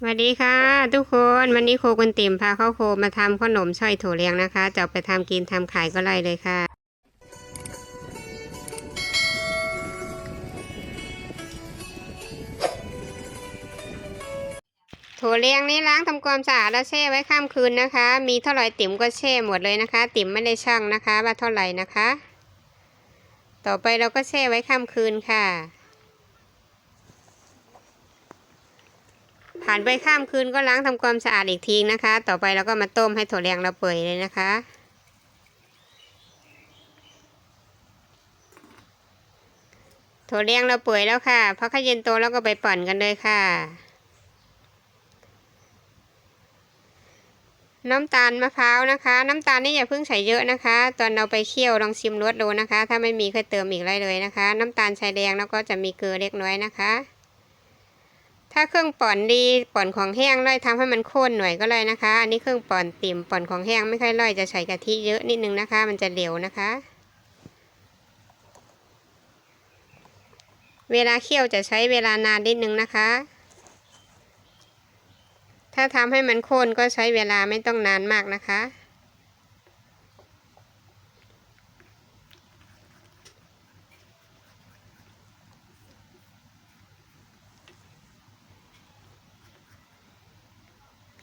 สวัสดีค่ะ ทุกคนวันนี้โคกุนติ่มพาเข้าโคมาทำขนมช่อยถั่วเลี้ยงนะคะจะไปทำกินทำขายก็ไล่เลยค่ะ ถั่วเลี้ยงนี้ล้างทำความสะอาดแล้วแช่ไว้ข้ามคืนนะคะ มีเท่าไหร่ติ๋มก็แช่หมดเลยนะคะ ติ๋มไม่ได้ช่างนะคะ ว่าเท่าไหร่นะคะ ต่อไปเราก็แช่ไว้ข้ามคืนค่ะ ผ่านไปข้ามคืนก็ล้างทำความสะอาดอีกทีนะคะ ต่อไปเราก็มาต้มให้ถั่วแดงเราเปื่อยเลยนะคะ ถั่วแดงเราเปื่อยแล้วค่ะพักให้เย็นโตแล้วก็ไปปั่นกันเลยค่ะ น้ำตาลมะพร้าวนะคะ น้ำตาลนี่อย่าเพิ่งใส่เยอะนะคะ ตอนเราไปเคี่ยวลองชิมรสดูนะคะ ถ้าไม่มีค่อยเติมอีกได้เลยนะคะ น้ำตาลชายแดงแล้วก็จะมีเกลือเล็กน้อยนะคะ ถ้าเครื่องป่อนดีป่อนของแห้งร่อยทำให้มันข้นหน่อยก็เลยนะคะ อันนี้เครื่องป่อนติ่มป่อนของแห้งไม่ค่อยร่อยจะใส่กะทิเยอะนิดนึงนะคะ มันจะเหลวนะคะ เวลาเคี่ยวจะใช้เวลานานนิดนึงนะคะ ถ้าทำให้มันข้นก็ใช้เวลาไม่ต้องนานมากนะคะ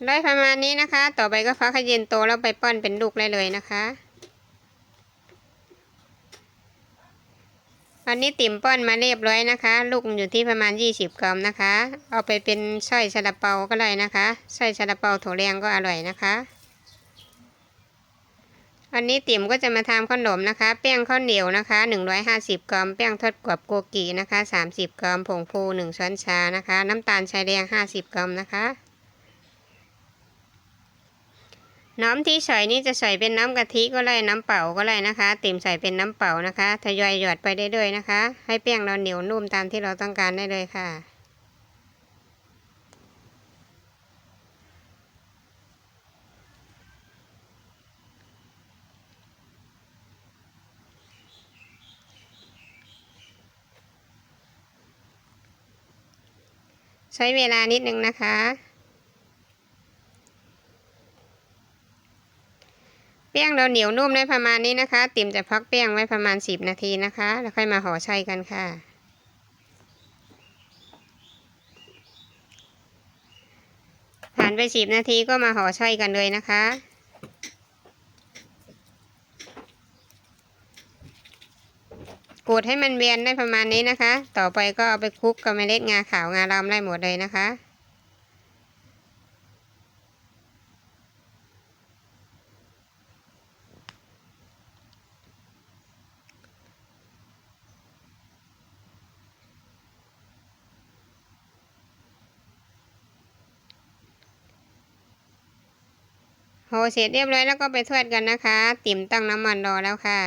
ได้ประมาณนี้นะคะ ต่อไปก็ฟักให้เย็นโตแล้วไปป้อนเป็นลูกได้เลยนะคะวันนี้ติ่มป้อนมาเรียบร้อยนะคะ ลูกอยู่ที่ประมาณ 20 กรัมนะคะ เอาไปเป็นสร้อยซาลาเปาก็ได้นะคะสร้อยซาลาเปาถั่วแดงก็อร่อยนะคะวันนี้ติ่มก็จะมาทำขนมนะคะ แป้งข้าวเหนียวนะคะ 150 กรัม แป้งทอดกรอบโกกินะคะ 30 กรัม ผงฟู 1 ช้อนชานะคะ น้ำตาลชายแดง 50 กรัมนะคะ น้ำที่ใส่นี่จะใส่เป็นน้ำกะทิก็ได้น้ำเปล่าก็ได้นะคะ ติ่มใส่เป็นน้ำเปล่านะคะทยอยหยอดไปได้เลยนะคะ ให้แป้งเราเหนียวนุ่มตามที่เราต้องการได้เลยค่ะ ใช้เวลานิดนึงนะคะ แป้งเราเหนียวนุ่มได้ประมาณนี้นะคะ ติ่มจะพักแป้งไว้ประมาณ 10 นาทีนะคะ แล้วค่อยมาห่อไส้กันค่ะ ผ่านไป 10 นาทีก็มาห่อไส้กันเลยนะคะกูดให้มันเวียนได้ประมาณนี้นะคะ ต่อไปก็เอาไปคลุกกับเมล็ดงาขาวงาดำได้หมดเลยนะคะ โหเสร็จเรียบร้อยแล้วก็ไปทอดกันนะคะ ติ่มตั้งน้ำมันรอแล้วค่ะ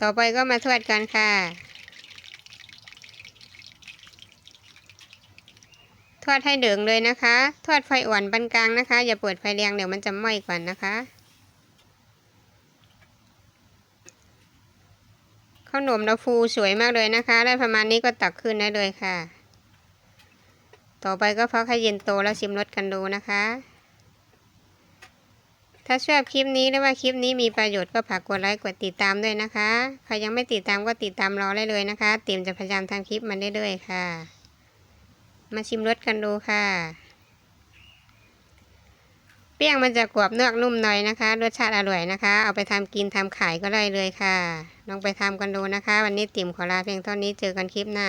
ต่อไปก็มาทอดกันค่ะทอดให้เดืองเลยนะคะทอดไฟอ่อนปานกลางนะคะ อย่าเปิดไฟแรงเดี๋ยวมันจะไหม้ก่อนนะคะ ขนมเราฟูสวยมากเลยนะคะ ได้ประมาณนี้ก็ตักขึ้นได้เลยค่ะ ต่อไปก็พักให้เย็นโตแล้วชิมรสกันดูนะคะ ถ้าชอบคลิปนี้หรือว่าคลิปนี้มีประโยชน์ก็ฝากกดไลค์กดติดตามด้วยนะคะใครยังไม่ติดตามก็ติดตามรอได้เลยนะคะเตรียมจะพยายามทำคลิปมันเรื่อยๆค่ะ มาชิมรสกันดูค่ะ เปรี้ยงมันจะกรอบเนื้อนุ่มหน่อยนะคะ รสชาติอร่อยนะคะ เอาไปทำกินทำขายก็ได้เลยค่ะ ลองไปทำกันดูนะคะ วันนี้ติ่มขอลาเพียงเท่านี้เจอกันคลิปหน้า